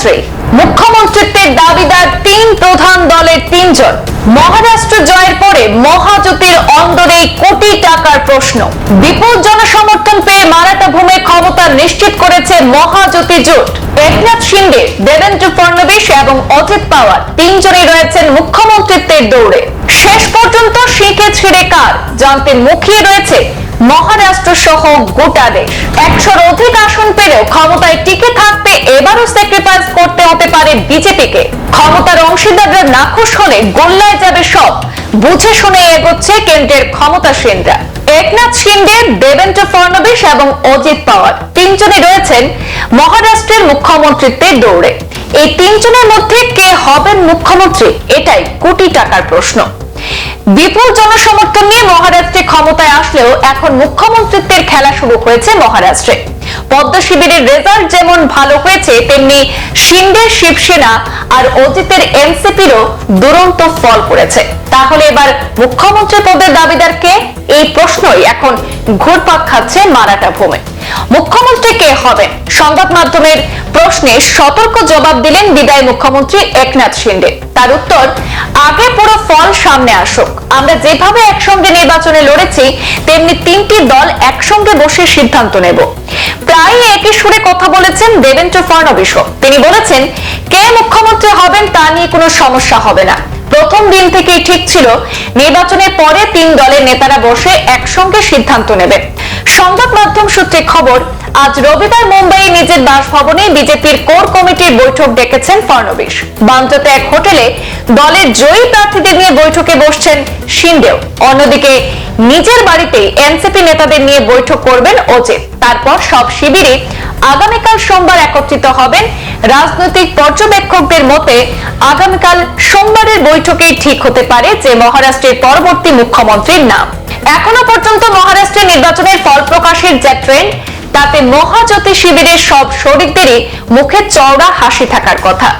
মুখ্যমন্ত্রী মুখ্যমন্ত্রিত্বের দাবিদার তিন প্রধান দলের তিনজন। মহারাষ্ট্র জয়ের পরে মহাজ্যোতির অন্দরে কোটি টাকার প্রশ্ন। বিপুল জনসমর্থন পেয়ে মারাঠা ভূমে ক্ষমতা নিশ্চিত করেছে মহাজ্যোতি জোট। একনাথ শিন্ডে, দেবেন্দ্র ফডনবিস এবং অজিত পাওয়ার তিনজনই রয়েছেন মুখ্যমন্ত্রিত্বের দৌড়ে। শেষ পর্যন্ত শিখে ছিঁড়ে কার? জানতে মুখিয়ে রয়েছে মহারাষ্ট্র সহ গোটা দেশ। একশোর অধিক আসন পেলেও ক্ষমতায় টিকে থাকতে এবারও স্যাক্রিফাইস করতে হতে পারে বিজেপিকে। ক্ষমতার অংশীদাররা নাখুশ হলে গোল্লায় যাবে সব। বুঝে শুনে এগোচ্ছে কেন্দ্রের ক্ষমতাসীনরা একনাথ শিন্ডে, দেবেন্দ্র ফডনবিস এবং অজিত পাওয়ার তিনজনে রয়েছেন মহারাষ্ট্রের মুখ্যমন্ত্রিত্বের দৌড়ে। এই তিনজনের মধ্যে কে হবেন মুখ্যমন্ত্রী, এটাই কোটি টাকার প্রশ্ন। বিপুল জনসমর্থন নিয়ে মহারাষ্ট্রে ক্ষমতায় আসলেও এখন মুখ্যমন্ত্রিত্বের খেলা শুরু হয়েছে মহারাষ্ট্রে। পদ্মা শিবিরের রেজাল্ট যেমন ভালো হয়েছে, তেমনি শিন্ডে শিবসেনা আর অজিতের এনসিপিরও দুরন্ত ফল করেছে। তাহলে এবার মুখ্যমন্ত্রী পদের দাবিদার কে? এই প্রশ্নই এখন ঘুরপাক খাচ্ছে মারাঠা ভূমে। মুখ্যমন্ত্রী কে হবেন সংবাদ মাধ্যমের প্রশ্নে সতর্ক জবাব দিলেন বিদায় মুখ্যমন্ত্রী একনাথ শিন্ডে। তার উত্তর আগে পুরো ফল সামনে আসুক। আমরা যেভাবে একসঙ্গে নির্বাচনে লড়েছি, তেমনি তিনটি দল একসঙ্গে বসে সিদ্ধান্ত নেব। প্রায় একই সুরে কথা বলেছেন দেবেন্দ্র ফডনবিশ তিনি বলেছেন, কে মুখ্যমন্ত্রী হবেন তা নিয়ে কোনো সমস্যা হবে না। প্রথম দিন থেকেই ঠিক ছিল নির্বাচনের পরে তিন দলের নেতারা বসে একসঙ্গে সিদ্ধান্ত নেবেন। সংবাদ মাধ্যম সূত্রে খবর, আজ রবিবার মুম্বাই নিজের বাসভবনে বিজেপির কোর কমিটির বৈঠক ডেকেছেন ফডনবিস বান্দ্রাতে এক হোটেলে দলের জয়ী প্রার্থীদের নিয়ে বৈঠকে বসছেন সিন্ডেও অন্যদিকে নিজের বাড়িতে এনসিপি নেতাদের নিয়ে বৈঠক করবেন অজিত তারপর সব শিবিরে আগামীকাল সোমবার একত্রিত হবেন। রাজনৈতিক পর্যবেক্ষকদের মতে, আগামীকাল সোমবারের বৈঠকেই ঠিক হতে পারে যে মহারাষ্ট্রের পরবর্তী মুখ্যমন্ত্রীর নাম। এখনও পর্যন্ত মহারাষ্ট্রের নির্বাচনের ফল প্রকাশের যে ট্রেন্ড, তাতে মহাজ্যোতি শিবিরের সব শরিকদেরই মুখে চওড়া হাসি থাকার কথা।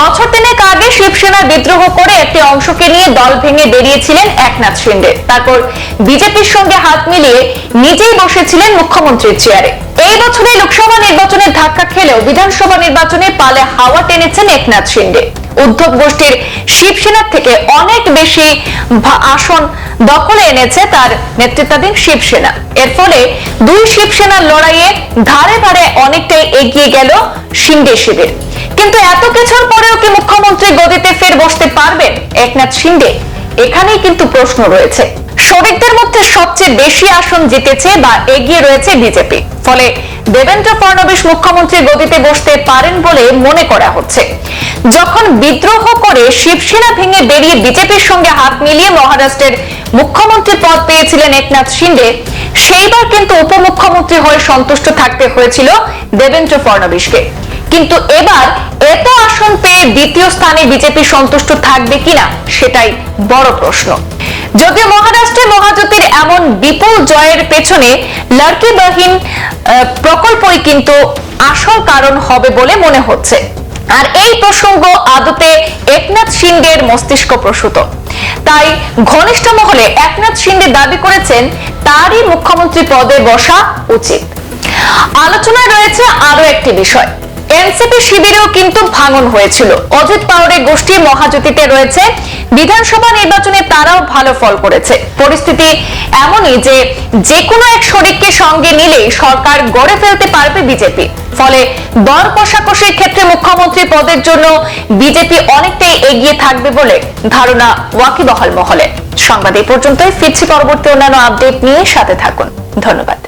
বছর তিনেক আগে শিবসেনা বিদ্রোহ করে একটি অংশকে নিয়ে দল ভেঙে বেরিয়েছিলেন একনাথ শিন্ডে। তারপর বিজেপির সঙ্গে হাত মিলিয়ে নিজেই বসেছিলেন মুখ্যমন্ত্রীর চেয়ারে। এই বছরে লোকসভা নির্বাচনে ধাক্কা খেলেও বিধানসভা নির্বাচনে পালে হাওয়া টেনেছেন একনাথ উদ্ধব গোষ্ঠীর শিবসেনার থেকে অনেক বেশি আসন দখলে এনেছে তার নেতৃত্বাধীন শিবসেনা। এর ফলে দুই শিবসেনার লড়াইয়ে ধারে ধারে অনেকটাই এগিয়ে গেল শিন্ডে শিবির। কিন্তু এত কিছুর পরেও কি মুখ্যমন্ত্রী গদিতে ফের বসতে পারবেন একনাথ শিন্ডে? এখানেই কিন্তু প্রশ্ন রয়েছে। শরিকদের মধ্যে সবচেয়ে বেশি আসন জিতেছে বা এগিয়ে রয়েছে বিজেপি। ফলে দেবেন্দ্র ফডনবিস মুখ্যমন্ত্রী গদিতে বসতে পারেন বলে মনে করা হচ্ছে। যখন বিদ্রোহ করে শিবসেনা ভেঙে বেরিয়ে বিজেপির সঙ্গে হাত মিলিয়ে মহারাষ্ট্রের মুখ্যমন্ত্রী পদ পেয়েছিলেন একনাথ শিন্ডে সেইবার কিন্তু উপমুখ্যমন্ত্রী হয়ে সন্তুষ্ট থাকতে হয়েছিল দেবেন্দ্র ফডনবিসকে কিন্তু এবার এত আসন পেয়ে দ্বিতীয় স্থানে বিজেপি সন্তুষ্ট থাকবে কিনা, সেটাই বড় প্রশ্ন। যদিও মহারাষ্ট্রে মহাজ্যোতির এমন বিপুল জয়ের পেছনে লড়কি বাহিন প্রকল্পই কিন্তু আসল কারণ হবে বলে মনে হচ্ছে। আর এই প্রসঙ্গ আদতে একনাথ শিন্ডের মস্তিষ্ক প্রসূত। তাই ঘনিষ্ঠ মহলে একনাথ শিন্ডে দাবি করেছেন, তারই মুখ্যমন্ত্রী পদে বসা উচিত। আলোচনায় রয়েছে আরও একটি বিষয়। এনসিপি শিবিরেও কিন্তু ভাঙন হয়েছিল। অজিত পাওয়ারের গোষ্ঠী মহাজ্যোতিতে রয়েছে। বিধানসভা নির্বাচনে তারাও ভালো ফল করেছে। পরিস্থিতি এমনই যে যে কোনো এক শরিককে সঙ্গে নিলেই সরকার গড়ে ফেলতে পারবে বিজেপি। ফলে দর কষাকষির ক্ষেত্রে মুখ্যমন্ত্রী পদের জন্য বিজেপি অনেকটাই এগিয়ে থাকবে বলে ধারণা ওয়াকিবহাল মহলে। সংবাদ এই পর্যন্তই। ফিরছি পরবর্তী অন্যান্য আপডেট নিয়ে সাথে থাকুন। ধন্যবাদ।